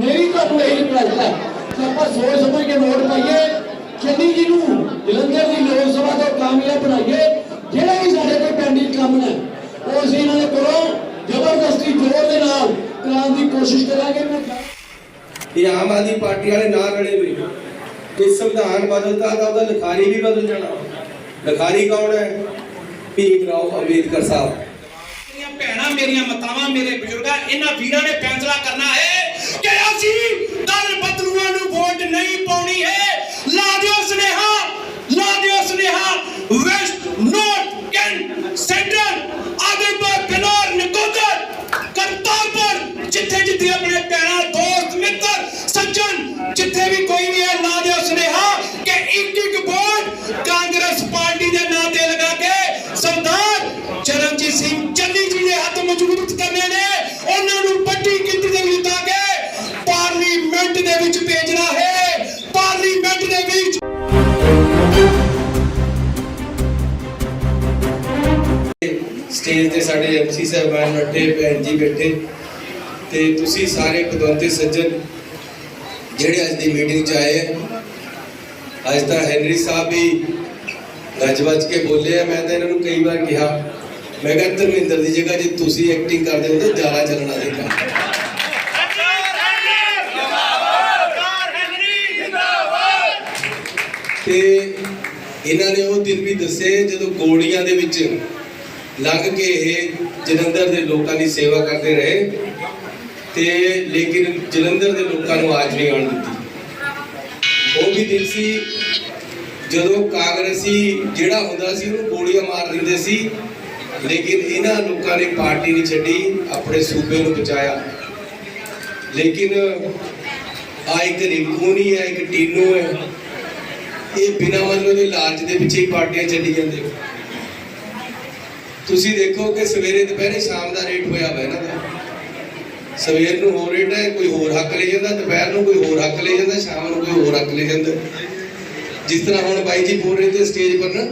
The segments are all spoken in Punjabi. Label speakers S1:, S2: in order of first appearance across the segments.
S1: ਮੇਰੀ ਤੁਹਾਨੂੰ ਇਹੀ ਰਿਕਵੈਸਟ ਹੈ ਕਿ ਆਪਾਂ ਸੋਚ ਸਮਝ ਕੇ ਵੋਟ ਪਾਈਏ ਚੰਨੀ ਜੀ ਨੂੰ ਜਲੰਧਰ ਦੀ ਲੋਕ ਸਭਾ ਤੋਂ ਕਾਮਯਾਬ ਬਣਾਈਏ ਜਿਹੜੇ ਵੀ ਸਾਡੇ ਕੋਲ ਪੈਂਡਿੰਗ ਕੰਮ ਨੇ ਉਹ ਅਸੀਂ ਇਹਨਾਂ ਦੇ ਕੋਲੋਂ ਜ਼ਬਰਦਸਤੀ ਜ਼ੋਰ ਦੇ ਨਾਲ ਕਰਾਉਣ ਦੀ ਕੋਸ਼ਿਸ਼ ਕਰਾਂਗੇ। ਮੈਂ
S2: ਇਹ ਆਮ ਆਦਮੀ ਪਾਰਟੀ ਵਾਲੇ ਨਾਲ ਰਲੇ ਹੋਏ। ਤੇ ਸੰਵਿਧਾਨ ਬਦਲਦਾ ਤਾਂ ਉਹਦਾ ਲਿਖਾਰੀ ਵੀ ਬਦਲ ਜਾਣਾ। ਲਿਖਾਰੀ ਕੌਣ ਹੈ? ਭੀਮ ਰਾਓ ਅੰਬੇਦਕਰ ਸਾਹਿਬ।
S3: ਮੇਰੀਆਂ ਭੈਣਾਂ ਮੇਰੀਆਂ ਮਾਤਾਵਾਂ ਮੇਰੇ ਬਜ਼ੁਰਗਾਂ ਇਹਨਾਂ ਵੀਰਾਂ ਨੇ ਫੈਸਲਾ ਕਰਨਾ ਹੈ। ਕਿ ਅਸੀਂ ਦਲ ਬਦਲੂਆਂ ਨੂੰ ਵੋਟ ਨਹੀਂ ਪਾਉਣੀ ਹੈ।
S2: ਸਟੇਜ ਤੇ ਸਾਡੇ ਐਮਸੀ ਸਾਹਿਬਾਨ ਬੈਠੇ, ਭੈਣ ਜੀ ਬੈਠੇ। ਤੇ ਤੁਸੀਂ ਸਾਰੇ ਪਤਵੰਤੇ ਸੱਜਣ ਜਿਹੜੇ ਅੱਜ ਦੀ ਮੀਟਿੰਗ 'ਚ ਆਏ ਅੱਜ ਤਾਂ ਹੈਨਰੀ ਸਾਹਿਬ ਵੀ ਗੱਜ ਵੱਜ ਕੇ ਬੋਲੇ ਆ। ਮੈਂ ਤਾਂ ਇਹਨਾਂ ਨੂੰ ਕਈ ਵਾਰ ਕਿਹਾ, ਮੈਂ ਕਿਹਾ, ਧਰਮਿੰਦਰ ਦੀ ਜਗ੍ਹਾ ਜੇ ਤੁਸੀਂ ਐਕਟਿੰਗ ਕਰਦੇ ਹੋ ਤਾਂ ਜ਼ਿਆਦਾ ਚੱਲਣਾ ਸੀਗਾ ਤੇ ਇਹਨਾਂ ਨੇ ਉਹ ਦਿਨ ਵੀ ਦੱਸੇ ਜਦੋਂ ਗੋਲੀਆਂ ਦੇ ਵਿੱਚ ਲੰਘ ਕੇ ਇਹ ਜਲੰਧਰ ਦੇ ਲੋਕਾਂ ਦੀ ਸੇਵਾ ਕਰਦੇ ਰਹੇ ਤੇ ਲੇਕਿਨ ਜਲੰਧਰ ਦੇ ਲੋਕਾਂ ਨੂੰ ਆਜ ਨਹੀਂ ਆਉਣ ਦਿੱਤੀ। ਉਹ ਵੀ ਦਿਲ ਸੀ, ਜਦੋਂ ਕਾਂਗਰਸੀ ਜਿਹੜਾ ਹੁੰਦਾ ਸੀ, ਉਹਨੂੰ ਗੋਲੀਆਂ ਮਾਰ ਦਿੰਦੇ ਸੀ, ਲੇਕਿਨ ਇਹਨਾਂ ਲੋਕਾਂ ਨੇ ਪਾਰਟੀ ਨਹੀਂ ਛੱਡੀ, ਆਪਣੇ ਸੂਬੇ ਨੂੰ ਬਚਾਇਆ। ਲੇਕਿਨ ਆ ਇੱਕ ਰਿੰਕੂ ਨਹੀਂ ਹੈ, ਇੱਕ ਟੀਨੂ ਹੈ, ਇਹ ਬਿਨਾਂ ਮਤਲਬ ਦੇ ਲਾਲਚ ਦੇ ਪਿੱਛੇ ਹੀ ਪਾਰਟੀਆਂ ਛੱਡੀ ਜਾਂਦੇ। ਤੁਸੀਂ ਦੇਖੋ ਕਿ ਸਵੇਰੇ ਦੁਪਹਿਰੇ ਸ਼ਾਮ ਦਾ ਰੇਟ ਹੋਇਆ ਹੋਇਆ ਇਹਨਾਂ ਦਾ। ਸਵੇਰ ਨੂੰ ਹੋਰ ਰੇਟ ਹੈ, ਕੋਈ ਹੋਰ ਹੱਕ ਲੈ ਜਾਂਦਾ, ਦੁਪਹਿਰ ਨੂੰ ਕੋਈ ਹੋਰ ਹੱਕ ਲੈ ਜਾਂਦਾ, ਸ਼ਾਮ ਨੂੰ ਕੋਈ ਹੋਰ ਹੱਕ ਲੈ ਜਾਂਦਾ। ਜਿਸ ਤਰ੍ਹਾਂ ਹੁਣ ਬਾਈ ਜੀ ਬੋਲ ਰਹੇ ਤੇ ਸਟੇਜ ਪਰ ਨਾ,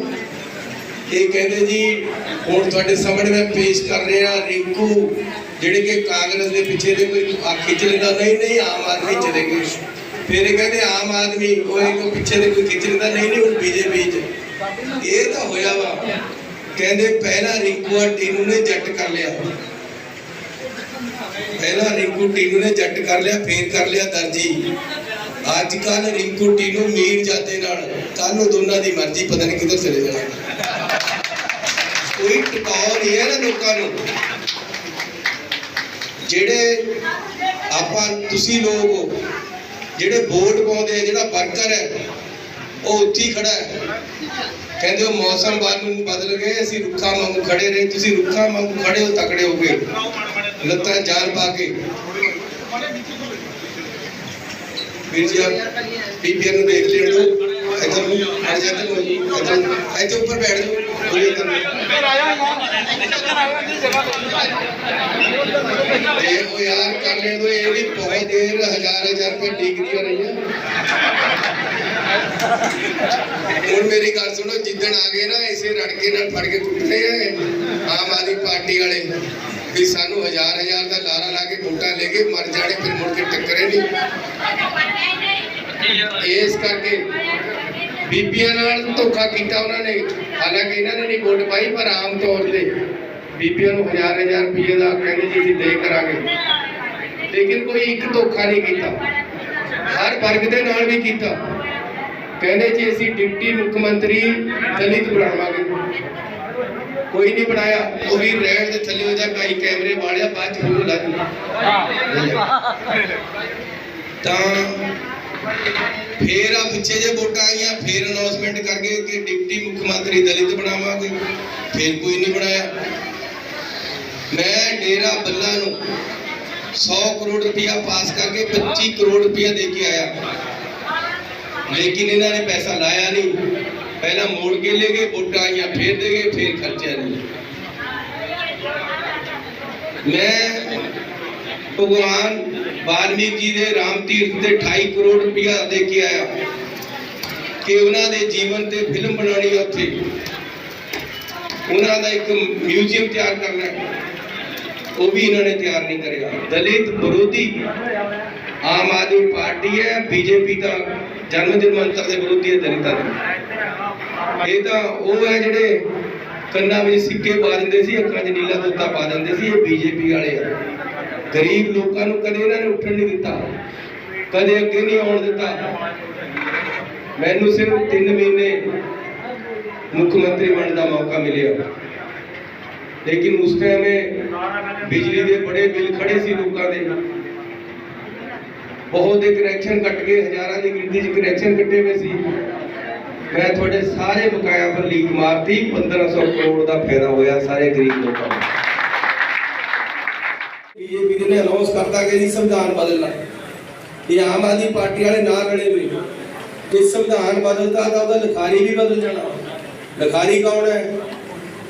S2: ਇਹ ਕਹਿੰਦੇ ਜੀ, ਹੁਣ ਤੁਹਾਡੇ ਸਾਹਮਣੇ ਮੈਂ ਪੇਸ਼ ਕਰ ਰਿਹਾ ਰਿੰਕੂ, ਜਿਹੜੇ ਕਿ ਕਾਂਗਰਸ ਦੇ ਪਿੱਛੇ ਦੇ ਕੋਈ ਆ ਖਿੱਚ ਲੈਂਦਾ, ਨਹੀਂ ਨਹੀਂ, ਆਮ ਆਦਮੀ ਚਲੇ ਗਏ ਫਿਰ ਇਹ ਕਹਿੰਦੇ ਆਮ ਆਦਮੀ, ਉਹ ਪਿੱਛੇ ਦੇ ਕੋਈ ਖਿੱਚ ਲੈਂਦਾ, ਨਹੀਂ ਨਹੀਂ ਹੁਣ ਬੀਜੇਪੀ ਚ। ਇਹ ਤਾਂ ਹੋਇਆ ਵਾ। ਕਹਿੰਦੇ ਪਹਿਲਾਂ ਰਿੰਕੂ ਆ ਟੀਨੂ ਨੇ ਜੱਟ ਕਰ ਲਿਆ। ਪਹਿਲਾਂ ਰਿੰਕੂ ਟੀਨੂ ਨੇ ਜੱਟ ਕਰ ਲਿਆ, ਫੇਰ ਕਰ ਲਿਆ ਦਰਜੀ। ਅੱਜ ਕੱਲ ਰਿੰਕੂ, ਟੀਨੂ ਮੀਰ ਜਾਦੇ ਨਾਲ ਕੱਲ ਨੂੰ ਦੋਨਾਂ ਦੀ ਮਰਜ਼ੀ, ਪਤਾ ਨਹੀਂ ਕਿੱਧਰ ਚਲੇ ਜਾਣਾ। ਕੋਈ ਟਿਕਾਉ ਨਹੀਂ ਹੈ ਨਾ ਲੋਕਾਂ ਨੂੰ। ਜਿਹੜੇ ਆਪਾਂ, ਤੁਸੀਂ ਲੋਕ ਜਿਹੜੇ ਵੋਟ ਪਾਉਂਦੇ ਆ, ਜਿਹੜਾ ਵਰਕਰ ਹੈ, ਉਹ ਉੱਥੇ ਖੜਾ ਹੈ। ਕਹਿੰਦੇ ਉਹ ਮੌਸਮ ਬਦਲ ਬਦਲ ਗਏ, ਅਸੀਂ ਰੁੱਖਾਂ ਵਾਂਗੂ ਖੜੇ ਰਹੇ, ਤੁਸੀਂ ਰੁੱਖਾਂ ਵਾਂਗੂ ਖੜੇ ਹੋ, ਤਕੜੇ ਹੋ ਗਏ। ਲੱਤਾਂ ਜਾਲ ਪਾ ਕੇ। ਵੀਰ ਜੀ ਬੀਬੀਆਂ ਨੂੰ ਇੱਧਰ ਨੂੰ ਆ ਜਾ ਇੱਧਰ ਨੂੰ ਜੀ ਇੱਧਰ ਨੂੰ। ਇੱਥੇ ਉੱਪਰ ਬੈਠ ਜਾਓ ਕੋਈ ਇੱਧਰ ਨੂੰ ਇਹ ਉਹ ਯਾਰ ਕਰ ਲੈਣ ਦਿਓ ਇਹ ਵੀ ਬਹੁਤ ਦੇਰ ਹਜ਼ਾਰ ਹਜ਼ਾਰ ਰੁਪਏ ਡਿਗਰੀਆਂ ਰਹੀਆਂ ਹੁਣ ਮੇਰੀ ਗੱਲ ਸੁਣੋ ਜਿੱਦਣ ਆ ਗਏ ਨਾ, ਇਸੇ ਰੜਕੇ ਨਾਲ ਫੜ ਕੇ ਕੁੱਟਦੇ ਆ ਆਮ ਆਦਮੀ ਪਾਰਟੀ ਵਾਲੇ। ਵੀ ਸਾਨੂੰ ਹਜ਼ਾਰ ਹਜ਼ਾਰ ਦਾ ਲਾਰਾ ਲਾ ਕੇ ਵੋਟਾਂ ਲੈ ਕੇ ਮਰ ਜਾਣੇ, ਫਿਰ ਮੁੜ ਕੇ ਟੱਕਰੇ ਨਹੀਂ। ਇਸ ਕਰਕੇ ਬੀਬੀਆਂ ਨਾਲ ਧੋਖਾ ਕੀਤਾ ਉਹਨਾਂ ਨੇ। ਹਾਲਾਂਕਿ ਇਹਨਾਂ ਨੇ ਨਹੀਂ ਵੋਟ ਪਾਈ ਪਰ ਆਮ ਤੌਰ ਤੇ ਬੀਬੀਆਂ ਨੂੰ ਹਜ਼ਾਰ ਹਜ਼ਾਰ ਰੁਪਏ ਦਾ ਕਹਿੰਦੇ ਜੀ ਅਸੀਂ ਦੇ ਕਰਾਂਗੇ। ਲੇਕਿਨ ਕੋਈ ਇੱਕ ਧੋਖਾ ਨਹੀਂ ਕੀਤਾ। ਹਰ ਵਰਗ ਦੇ ਨਾਲ ਵੀ ਕੀਤਾ। ਕਹਿੰਦੇ ਜੀ ਅਸੀਂ ਡਿਪਟੀ ਮੁੱਖ ਮੰਤਰੀ ਦਲਿਤ ਬਣਾਵਾਂਗੇ। ਕੋਈ ਨਹੀਂ ਬਣਾਇਆ। ਉਹ ਵੀ ਰੈਡ ਦੇ ਥੱਲੇ ਹੋ ਜਾ ਕਈ ਕੈਮਰੇ ਵਾਲਿਆ ਬਾਅਦ ਚ ਫੋਟੋ ਲਾ ਦੂੰ ਤਾਂ ਫੇਰ ਆ ਪਿੱਛੇ ਜੇ ਵੋਟਾਂ ਆਈਆਂ, ਫੇਰ ਅਨਾਉਂਸਮੈਂਟ ਕਰ ਕਿ ਡਿਪਟੀ ਮੁੱਖ ਮੰਤਰੀ ਦਲਿਤ ਬਣਾਵਾਂਗੇ। ਫੇਰ ਕੋਈ ਨਹੀਂ ਬਣਾਇਆ। ਮੈਂ ਡੇਰਾ ਬੱਲਾ ਨੂੰ 100 ਕਰੋੜ ਰੁਪਇਆ ਪਾਸ ਕਰਕੇ 25 ਕਰੋੜ ਰੁਪਇਆ ਦੇ ਕੇ ਆਇਆ। ਲੇਕਿਨ ਇਹਨਾਂ ਨੇ ਪੈਸਾ ਲਾਇਆ ਨਹੀਂ। ਪਹਿਲਾਂ ਮੋੜ ਕੇ ਲੈ ਗਏ, ਵੋਟਾਂ ਆਈਆਂ, ਫੇਰ ਦੇ ਗਏ, ਫੇਰ ਖਰਚਿਆ ਨਹੀਂ। ਮੈਂ ਭਗਵਾਨ ਵਾਲਮੀਕ ਜੀ ਦੇ ਰਾਮ ਤੀਰਥ ਤੇ 28 ਕਰੋੜ ਰੁਪਇਆ ਦੇ ਕੇ ਆਇਆ। ਕਿ ਉਹਨਾਂ ਦੇ ਜੀਵਨ ਤੇ ਫਿਲਮ ਬਣਾਉਣੀ ਹੈ ਉੱਥੇ। ਉਹਨਾਂ ਦਾ ਇੱਕ ਮਿਊਜ਼ੀਅਮ ਤਿਆਰ ਕਰਨਾ ਉਹ ਵੀ ਇਹਨਾਂ ਨੇ ਤਿਆਰ ਨਹੀਂ ਕਰਿਆ। ਦਲਿਤ ਵਿਰੋਧੀ ਆਮ ਆਦਮੀ ਪਾਰਟੀ ਹੈ, ਬੀਜੇਪੀ ਦਾ ਜਨਮ ਦਿਨ ਮੰਤਰ ਦੇ ਵਿਰੋਧੀ ਹੈ ਦਲਿਤਾਂ ਦੇ। ਇਹ ਤਾਂ ਉਹ ਹੈ ਜਿਹੜੇ ਕੰਨਾਂ ਵਿੱਚ ਸਿੱਕੇ ਪਾ ਦਿੰਦੇ ਸੀ, ਅੱਖਾਂ 'ਚ ਨੀਲਾ ਤੋਤਾ ਪਾ ਦਿੰਦੇ ਸੀ, ਇਹ ਬੀਜੇਪੀ ਵਾਲੇ ਆ। ਗਰੀਬ ਲੋਕਾਂ ਨੂੰ ਕਦੇ ਇਹਨਾਂ ਨੇ ਉੱਠਣ ਨਹੀਂ ਦਿੱਤਾ। ਕਦੇ ਅੱਗੇ ਨਹੀਂ ਆਉਣ ਦਿੱਤਾ। ਮੈਨੂੰ ਸਿਰਫ 3 ਮਹੀਨੇ ਮੁੱਖ ਮੰਤਰੀ ਬਣਨ ਦਾ ਮੌਕਾ ਮਿਲਿਆ। ਲੇਕਿਨ ਉਸ ਟਾਈਮ ਬਿਜਲੀ ਦੇ ਬੜੇ ਬਿੱਲ ਖੜੇ ਸੀ ਲੋਕਾਂ ਦੇ। ਬਹੁਤ ਦੇ ਕਨੈਕਸ਼ਨ ਕੱਟ ਗਏ ਹਜ਼ਾਰਾਂ ਦੀ ਗਿਣਤੀ 'ਚ ਕਨੈਕਸ਼ਨ ਕੱਟੇ ਹੋਏ ਸੀ। ਮੈਂ ਤੁਹਾਡੇ ਸਾਰੇ ਬਕਾਇਆ ਪਰ ਲੀਕ ਮਾਰਤੀ। 1500 ਕਰੋੜ ਦਾ ਫਾਇਦਾ ਹੋਇਆ ਸਾਰੇ ਗਰੀਬ ਲੋਕਾਂ ਨੂੰ। ਬੀਜੇਪੀ ਨੇ ਅਨਾਉਂਸ ਕਰਤਾ ਕਿ ਜੀ ਸੰਵਿਧਾਨ ਬਦਲਣਾ। ਇਹ ਆਮ ਆਦਮੀ ਪਾਰਟੀ ਵਾਲੇ ਨਾ ਰਲੇ ਹੋਏ ਜੇ ਸੰਵਿਧਾਨ ਬਦਲਦਾ ਤਾਂ ਉਹਦਾ ਲਿਖਾਰੀ ਵੀ ਬਦਲ ਜਾਣਾ। ਲਿਖਾਰੀ ਕੌਣ ਹੈ?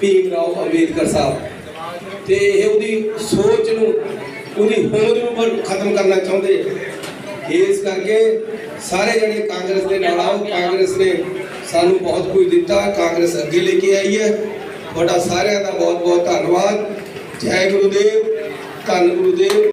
S2: ਭੀਮ ਰਾਓ ਅੰਬੇਦਕਰ ਸਾਹਿਬ। ਤੇ ਇਹ ਉਹਦੀ ਸੋਚ ਨੂੰ, ਉਹਦੀ ਹੋਂਦ ਨੂੰ ਖਤਮ ਕਰਨਾ ਚਾਹੁੰਦੇ ਇਸ ਕਰਕੇ ਸਾਰੇ ਜਣੇ ਕਾਂਗਰਸ ਦੇ ਨਾਲ ਆਓ। ਕਾਂਗਰਸ ਨੇ ਸਾਨੂੰ ਬਹੁਤ ਕੁਝ ਦਿੱਤਾ। ਕਾਂਗਰਸ ਅੱਗੇ ਲੈ ਕੇ ਆਈ ਹੈ। ਤੁਹਾਡਾ ਸਾਰਿਆਂ ਦਾ ਬਹੁਤ ਬਹੁਤ ਧੰਨਵਾਦ। ਜੈ ਗੁਰੂਦੇਵ। ਧੰਨ ਗੁਰੂਦੇਵ